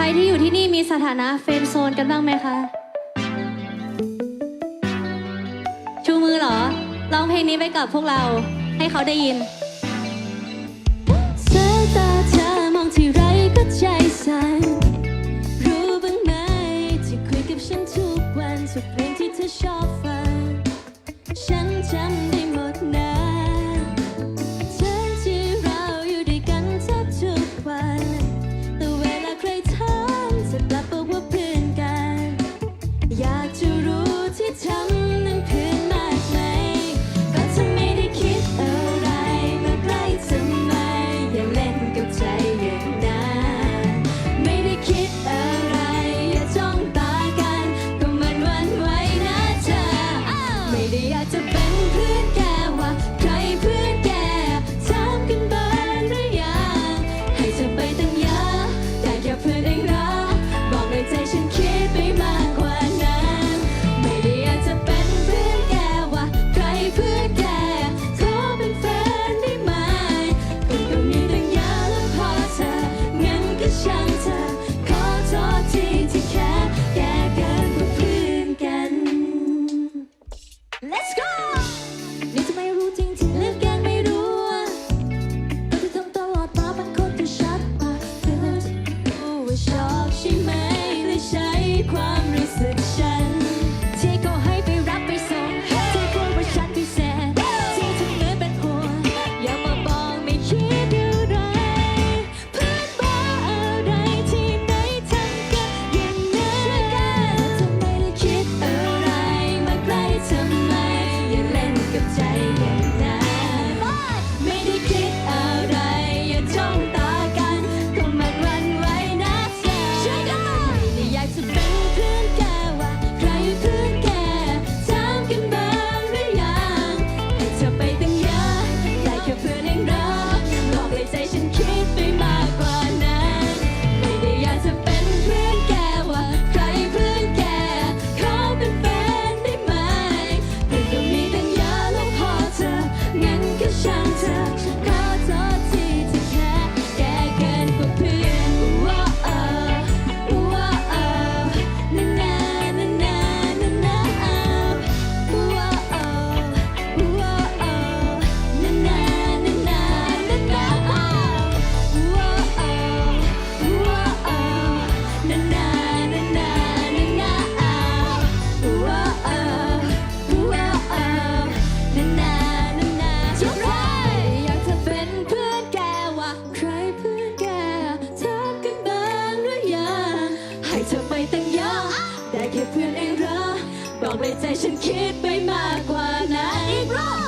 ใครที่อยู่ที่นี่มีสถานะเฟมโซนกันบ้างไหมคะ ชูมือเหรอ ร้องเพลงนี้ไปกับพวกเรา ให้เขาได้ยินสายตาเธอมองที่ไรก็ใจสั่นรู้บ้างไหมที่คุยกับฉันทุกวันทุกเพลงที่เธอชอบฟังฉันจำได้ ค่เพื่อนเองเหรอบอกเลยใจฉันคิดไปมากกว่านั้นอีกรอบ